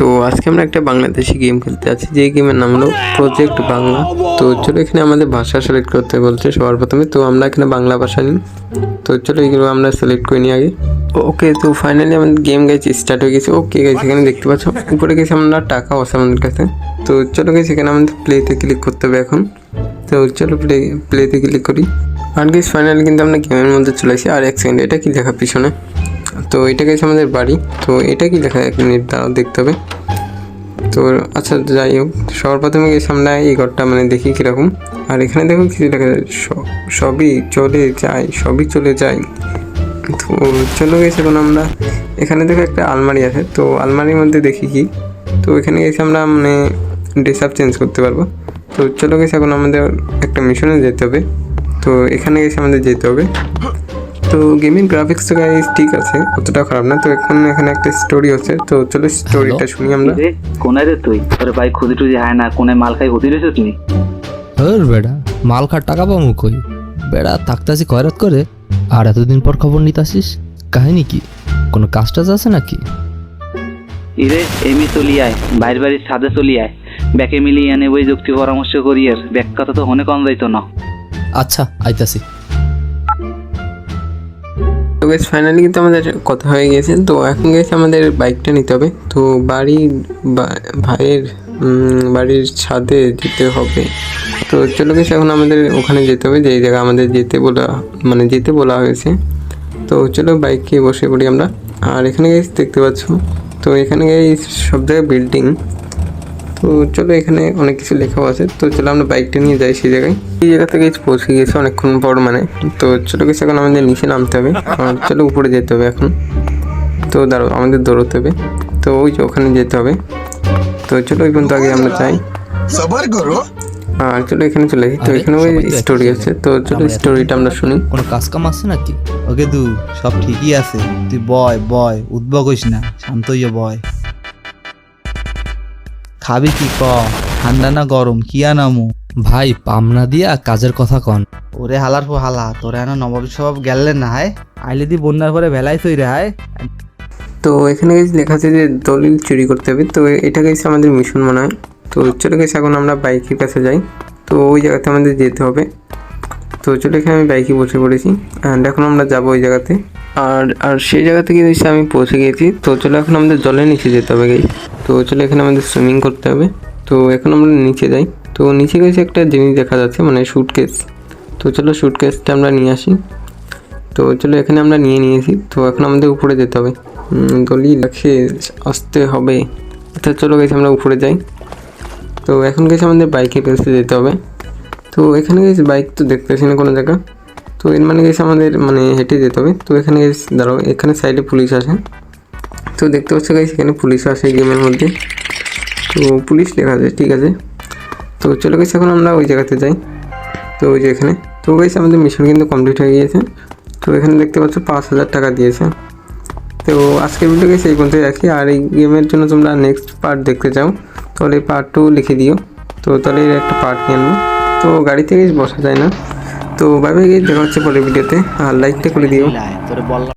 তো আজকে আমরা একটা বাংলাদেশি গেম খেলতে আছি যে গেমের নাম হলো প্রজেক্ট বাংলা তো চলো এখানে আমাদের ভাষা সিলেক্ট করতে বলছে সবার প্রথমে। তো আমরা এখানে বাংলা ভাষা নিই। তো চলো এইগুলো আমরা সিলেক্ট করে নিই আগে। ওকে, তো ফাইনালি আমাদের গেম গেছে স্টার্ট হয়ে গেছে। ওকে গেছে এখানে দেখতে পাচ্ছ? উপরে গেছে আমরা টাকা আছে আমাদের কাছে। তো চলো গেছে এখানে আমাদের প্লেতে ক্লিক করতে হবে এখন। তো চলো প্লে প্লেতে ক্লিক করি। আর গেছে ফাইনালি কিন্তু আমরা গেমের মধ্যে চলে আসি আর এক সেকেন্ড এটা কি লেখা পিছনে? তো এটা গেছে আমাদের বাড়ি। তো এটা কি লেখা এক মিনিট দাঁড়াও দেখতে হবে। তো আচ্ছা যাই হোক সবার প্রথমে গেছি আমরা এই ঘরটা মানে দেখি কীরকম। আর এখানে দেখো কিছু লেখা সবই চলে যায়, সবই চলে যায়। তো চলে গেছে এখন আমরা। এখানে দেখো একটা আলমারি আছে, তো আলমারির মধ্যে দেখি কি। তো এখানে গেছে আমরা মানে ড্রেস চেঞ্জ করতে পারব। তো চলে গেছে এখন আমাদের একটা মিশনে যেতে হবে। তো এখানে গেছে আমাদের যেতে হবে। তো গেমিং গ্রাফিক্স তো গাইস ঠিক আছে অতটা খারাপ না। তো এখন এখানে একটা স্টোরি হচ্ছে। তো চলো স্টোরিটা শুনি আমরা। রে কোনে রে তুই? তোর ভাই খুদি টুদি হয় না কোনে মাল খাই হতি রেছিস নি হর বেড়া মাল খার টাকা পাবো কই? বেড়া থাকতাছি খয়রাত করে। আর এতদিন পর খবর নিতাসিস কাহিনী কি? কোনো কাজ টাজ আছে নাকি? ইরে এমি চলি আয় বাইর বাড়ির ছাদে চলি আয়। ব্যাকে মিলিয়ে এনে বই যুক্তি পরামর্শ করি আর ব্যাক কথা তো হনে কম যাইতো না। আচ্ছা আইতাছি। গাইস ফাইনালি কিন্তু আমাদের কথা হয়ে গেছে। তো এখন গেছে আমাদের বাইকটা নিতে হবে। তো বাড়ির ভাইয়ের বাড়ির ছাদে যেতে হবে। তো চলো গেছে এখন আমাদের ওখানে যেতে হবে। যে জায়গা আমাদের যেতে বলা মানে যেতে বলা হয়েছে। তো চলো বাইকে বসে পড়ি আমরা। আর এখানে গেছি দেখতে পাচ্ছ, তো এখানে গিয়ে সব জায়গায় বিল্ডিং তো চলো এখানে অনেক কিছু লেখাও আছে। তো চলো আমরা বাইকটা নিয়ে যাই সেই জায়গায়। এই জায়গা থেকে পৌঁছে গেছে অনেকক্ষণ পর মানে। তো চলো গেছে এখন আমাদের নিচে নামতে হবে। আর চলো উপরে যেতে হবে এখন। তো দাঁড়ো আমাদের দৌড়তে হবে। তো ওই যে ওখানে যেতে হবে। তো চলো ওই পর্যন্ত আগে আমরা চাই আর চলো এখানে চলে যাই তো এখানে ওই স্টোরি আছে। তো চলো স্টোরিটা আমরা শুনি। কোনো কাজ কাম আছে নাকি? ওকে দু সব ঠিকই আছে। তুই বয় বয় উদ্ভব হইস না। শান্তই বয়। খাবি কি ক? ঠান্ডা না গরম? কি আনামু? ভাই পামনা দিয়া কাজের কথা কন। ওরে হালার পর হালা তোরে এনা নবাব সব গেলেন না হায়। আইলে দি বন্যার পরে ভেলাই তৈ রে হায়। তো এখানে গেছে লেখা আছে যে দলিল চুরি করতে হবে। তো এটা গেছে আমাদের মিশন মনে হয়। তো চলে গেছে এখন আমরা বাইকের কাছে যাই। তো ওই জায়গাতে আমাদের যেতে হবে। তো চলে এখানে আমি বাইকে বসে পড়েছি। অ্যান্ড এখন আমরা যাব ওই জায়গাতে। আর আর সেই জায়গা থেকে এসে আমি পৌঁছে গেছি। তো চলো এখন আমাদের জলের নিচে যেতে হবে গাই তো চলো এখানে আমাদের সুইমিং করতে হবে। তো এখন আমরা নিচে যাই। তো নিচে গেছে একটা জিনিস দেখা যাচ্ছে মানে সুটকেস তো চলো সুটকেসটা আমরা নিয়ে আসি। তো চলো এখানে আমরা নিয়ে নিয়েছি। তো এখন আমাদের উপরে যেতে হবে। গলি দলি রাখে, আসতে হবে। আচ্ছা চলো গেছি আমরা উপরে যাই। তো এখন গেছে আমাদের বাইকে কাছে যেতে হবে। তো এখানে গেছে বাইক তো দেখতেছি না কোনো জায়গা। তো এর মানে গেছে আমাদের মানে হেঁটে যেতে হবে। তো এখানে গেছে, দাঁড়াও, এখানে সাইডে পুলিশ আছে। তো দেখতে পাচ্ছ গাইস এখানে পুলিশ আছে গেমের মধ্যে। তো পুলিশ লেখা আছে, ঠিক আছে। তো চলে গেছে এখন আমরা ওই জায়গাতে যাই। তো ওই যে এখানে। তো গাইস আমাদের মিশন কিন্তু কমপ্লিট হয়ে গিয়েছে। তো এখানে দেখতে পাচ্ছ পাঁচ হাজার টাকা দিয়েছে। তো আজকের ভিডিও গেছে এই পর্যন্ত রাখি। আর এই গেমের জন্য তোমরা নেক্সট পার্ট দেখতে চাও, তাহলে পার্ট টু লিখে দিও। তো তাহলে একটা পার্ট নিয়ে আনব তো গাড়িতে থেকে বসা যায় না। তো ভাবে দেখা হচ্ছে পরের ভিডিওতে আর লাইকটা করে দিও।